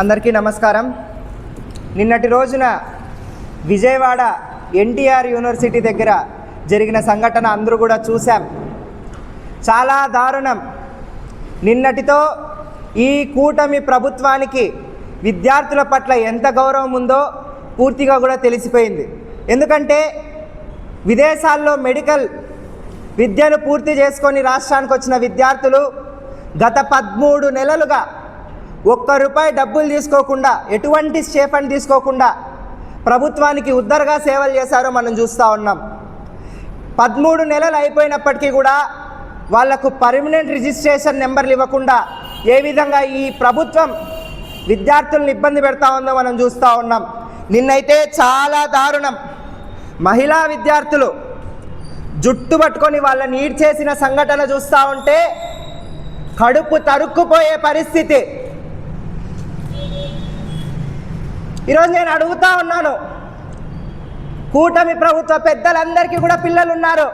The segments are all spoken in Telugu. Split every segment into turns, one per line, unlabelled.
అందరికీ నమస్కారం. నిన్నటి రోజున విజయవాడ ఎన్టీఆర్ యూనివర్సిటీ దగ్గర జరిగిన సంఘటన అందరూ కూడా చూశాం. చాలా దారుణం. నిన్నటితో ఈ కూటమి ప్రభుత్వానికి విద్యార్థుల పట్ల ఎంత గౌరవం ఉందో పూర్తిగా కూడా తెలిసిపోయింది. ఎందుకంటే విదేశాల్లో మెడికల్ విద్యను పూర్తి చేసుకొని రాష్ట్రానికి వచ్చిన విద్యార్థులు గత పదమూడు నెలలుగా ఒక్క రూపాయి డబ్బులు తీసుకోకుండా ఎటువంటి స్టేఫండ్ తీసుకోకుండా ప్రభుత్వానికి ఉద్దరగా సేవలు చేశారో మనం చూస్తూ ఉన్నాం. పదమూడు నెలలు అయిపోయినప్పటికీ కూడా వాళ్ళకు పర్మనెంట్ రిజిస్ట్రేషన్ నెంబర్లు ఇవ్వకుండా ఏ విధంగా ఈ ప్రభుత్వం విద్యార్థులను ఇబ్బంది పెడతా ఉందో మనం చూస్తూ ఉన్నాం. నిన్నైతే చాలా దారుణం. మహిళా విద్యార్థులు జుట్టు పట్టుకొని వాళ్ళని నీడ్ చేసిన సంఘటన చూస్తూ ఉంటే కడుపు తరుక్కుపోయే పరిస్థితి. ఈరోజు నేను అడుగుతా ఉన్నాను. కూటమి ప్రభుత్వ పెద్దలందరికీ కూడా పిల్లలు ఉన్నారు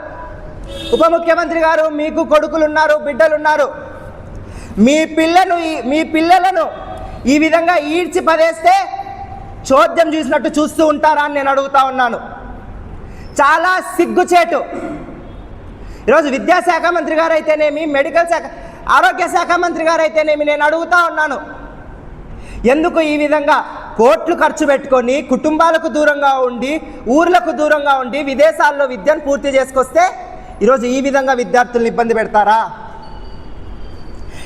ఉప ముఖ్యమంత్రి గారు మీకు కొడుకులు ఉన్నారు బిడ్డలు ఉన్నారు మీ పిల్లను ఈ- మీ పిల్లలను ఈ విధంగా ఈడ్చి పదేస్తే చోద్యం చూసినట్టు చూస్తూ ఉంటారా అని నేను అడుగుతా ఉన్నాను. చాలా సిగ్గుచేటు. ఈరోజు విద్యాశాఖ మంత్రి గారు అయితేనేమి మెడికల్ శాఖ ఆరోగ్య శాఖ మంత్రి గారు అయితేనేమి నేను అడుగుతా ఉన్నాను. ఎందుకు ఈ విధంగా కోట్లు ఖర్చు పెట్టుకొని కుటుంబాలకు దూరంగా ఉండి ఊర్లకు దూరంగా ఉండి విదేశాల్లో విద్యను పూర్తి చేసుకొస్తే ఈరోజు ఈ విధంగా విద్యార్థులను ఇబ్బంది పెడతారా?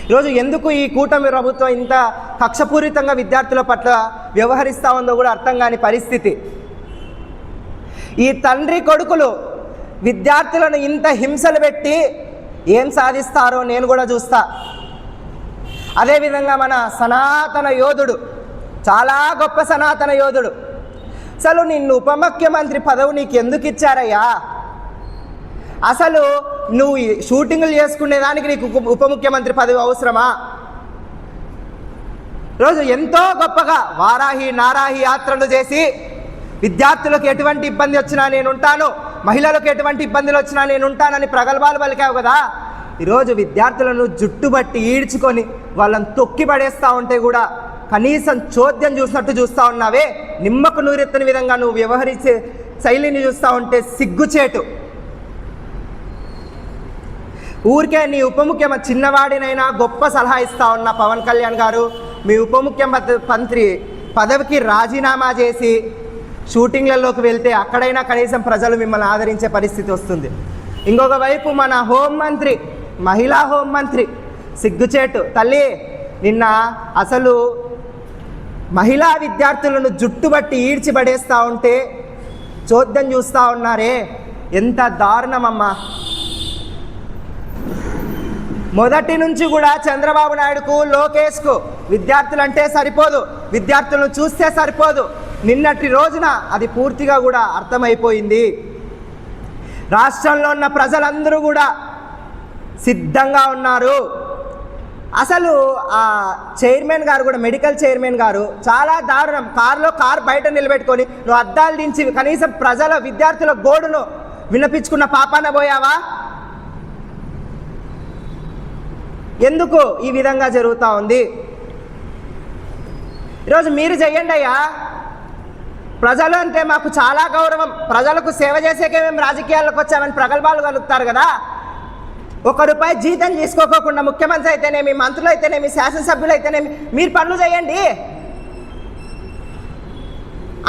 ఈరోజు ఎందుకు ఈ కూటమి ప్రభుత్వం ఇంత కక్షపూరితంగా విద్యార్థుల పట్ల వ్యవహరిస్తూ ఉందో కూడా అర్థం కాని పరిస్థితి. ఈ తండ్రి కొడుకులు విద్యార్థులను ఇంత హింసలు పెట్టి ఏం సాధిస్తారో నేను కూడా చూస్తా. అదేవిధంగా మన సనాతన యోధుడు చాలా గొప్ప సనాతన యోధుడు. అసలు నిన్ను ఉప ముఖ్యమంత్రి పదవి నీకు ఎందుకు ఇచ్చారయ్యా అసలు నువ్వు ఈ షూటింగ్లు చేసుకునేదానికి నీకు ఉప- ఉప ముఖ్యమంత్రి పదవి అవసరమా? రోజు ఎంతో గొప్పగా వారాహి నారాహి యాత్రలు చేసి విద్యార్థులకు ఎటువంటి ఇబ్బంది వచ్చినా నేను ఉంటాను మహిళలకు ఎటువంటి ఇబ్బందులు వచ్చినా నేను ఉంటానని ప్రగల్భాలు పలికావు కదా? ఈరోజు విద్యార్థులను జుట్టుబట్టి ఈడ్చుకొని వాళ్ళని తొక్కి పడేస్తూ ఉంటే కూడా కనీసం చోద్యం చూసినట్టు చూస్తూ ఉన్నావే? నిమ్మకు నూరెత్తని విధంగా నువ్వు వ్యవహరించే శైలిని చూస్తూ ఉంటే సిగ్గుచేటు. ఊరికే నీ ఉప ముఖ్యమంత్రి చిన్నవాడినైనా గొప్ప సలహా ఇస్తా ఉన్న పవన్ కళ్యాణ్ గారు. మీ ఉప ముఖ్యమంత్రి పదవికి రాజీనామా చేసి షూటింగ్లలోకి వెళ్తే అక్కడైనా కనీసం ప్రజలు మిమ్మల్ని ఆదరించే పరిస్థితి వస్తుంది. ఇంకొక వైపు మన హోంమంత్రి మహిళా హోంమంత్రి సిగ్గుచేటు. తల్లి నిన్న అసలు మహిళా విద్యార్థులను జుట్టుబట్టి ఈడ్చిపడేస్తూ ఉంటే చోద్యం చూస్తూ ఉన్నారే. ఎంత దారుణమమ్మా. మొదటి నుంచి కూడా చంద్రబాబు నాయుడుకు లోకేష్కు విద్యార్థులంటే సరిపోదు. విద్యార్థులను చూస్తే సరిపోదు. నిన్నటి రోజున అది పూర్తిగా కూడా అర్థమైపోయింది. రాష్ట్రంలో ఉన్న ప్రజలందరూ కూడా సిద్ధంగా ఉన్నారు. అసలు ఆ చైర్మన్ గారు కూడా మెడికల్ చైర్మన్ గారు చాలా దారుణం. కారులో కారు బయట నిలబెట్టుకొని నువ్వు అద్దాలు దించి కనీసం ప్రజల విద్యార్థుల గోడును వినిపించుకున్న పాపాన పోయావా? ఎందుకు ఈ విధంగా జరుగుతూ ఉంది? ఈరోజు మీరు చెయ్యండి అయ్యా. ప్రజలు అంటే మాకు చాలా గౌరవం. ప్రజలకు సేవ చేసేకే మేము రాజకీయాల్లోకి వచ్చామని ప్రగల్భాలు కలుగుతారు కదా. ఒక రూపాయి జీతం తీసుకోకోకుండా ముఖ్యమంత్రి అయితేనేమి మంత్రులు అయితేనేమి శాసనసభ్యులు అయితేనేమి మీరు పనులు చేయండి.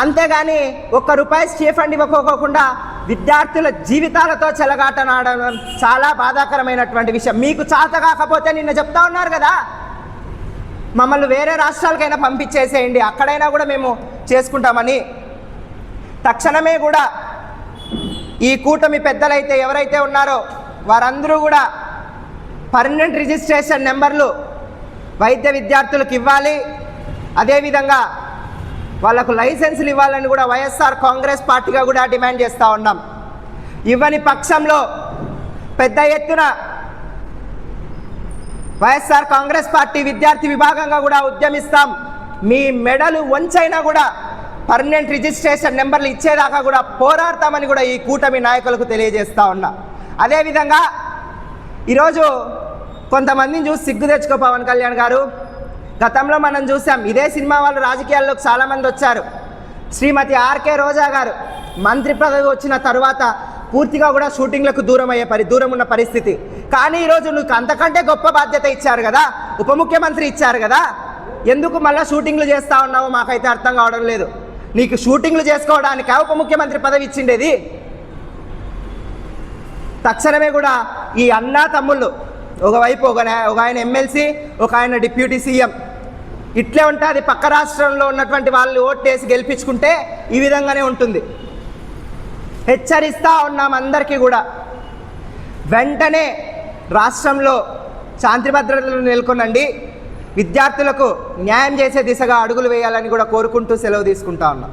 అంతేగాని ఒక్క రూపాయి స్టీఫండ్ ఇవ్వకోకుండా విద్యార్థుల జీవితాలతో చెలగాటనాడడం చాలా బాధాకరమైనటువంటి విషయం. మీకు చాత కాకపోతే నిన్న చెప్తా ఉన్నారు కదా మమ్మల్ని వేరే రాష్ట్రాలకైనా పంపించేసేయండి అక్కడైనా కూడా మేము చేసుకుంటామని. తక్షణమే కూడా ఈ కూటమి పెద్దలైతే ఎవరైతే ఉన్నారో వారందరూ కూడా పర్మనెంట్ రిజిస్ట్రేషన్ నెంబర్లు వైద్య విద్యార్థులకు ఇవ్వాలి. అదేవిధంగా వాళ్ళకు లైసెన్సులు ఇవ్వాలని కూడా వైఎస్ఆర్ కాంగ్రెస్ పార్టీగా కూడా డిమాండ్ చేస్తూ ఉన్నాం. ఇవ్వని పక్షంలో పెద్ద ఎత్తున వైఎస్ఆర్ కాంగ్రెస్ పార్టీ విద్యార్థి విభాగంగా కూడా ఉద్యమిస్తాం. మీ మెడలు వంచైనా కూడా పర్మనెంట్ రిజిస్ట్రేషన్ నెంబర్లు ఇచ్చేదాకా కూడా పోరాడతామని కూడా ఈ కూటమి నాయకులకు తెలియజేస్తా ఉన్నా. అదేవిధంగా ఈరోజు కొంతమందిని చూసి సిగ్గు తెచ్చుకో పవన్ కళ్యాణ్ గారు. గతంలో మనం చూసాం ఇదే సినిమా వాళ్ళు రాజకీయాల్లోకి చాలామంది వచ్చారు. శ్రీమతి ఆర్కే రోజా గారు మంత్రి పదవి వచ్చిన తరువాత పూర్తిగా కూడా షూటింగ్లకు దూరం అయ్యే పరి దూరం ఉన్న పరిస్థితి. కానీ ఈరోజు నీకు అంతకంటే గొప్ప బాధ్యత ఇచ్చారు కదా ఉప ముఖ్యమంత్రి ఇచ్చారు కదా ఎందుకు మళ్ళీ షూటింగ్లు చేస్తా ఉన్నావో మాకైతే అర్థం కావడం లేదు. నీకు షూటింగ్లు చేసుకోవడానికి ఉప ముఖ్యమంత్రి పదవి ఇచ్చిండేది? తక్షణమే కూడా ఈ అన్నా తమ్ముళ్ళు ఒకవైపు ఒక ఒక ఆయన ఎమ్మెల్సీ ఒక ఆయన డిప్యూటీ సీఎం ఇట్లే ఉంటుంది. పక్క రాష్ట్రంలో ఉన్నటువంటి వాళ్ళు ఓటేసి గెలిపించుకుంటే ఈ విధంగానే ఉంటుంది. హెచ్చరిస్తూ ఉన్నాం అందరికీ కూడా. వెంటనే రాష్ట్రంలో శాంతి భద్రతలు నెలకొనండి. విద్యార్థులకు న్యాయం చేసే దిశగా అడుగులు వేయాలని కూడా కోరుకుంటూ సెలవు తీసుకుంటా ఉన్నాం.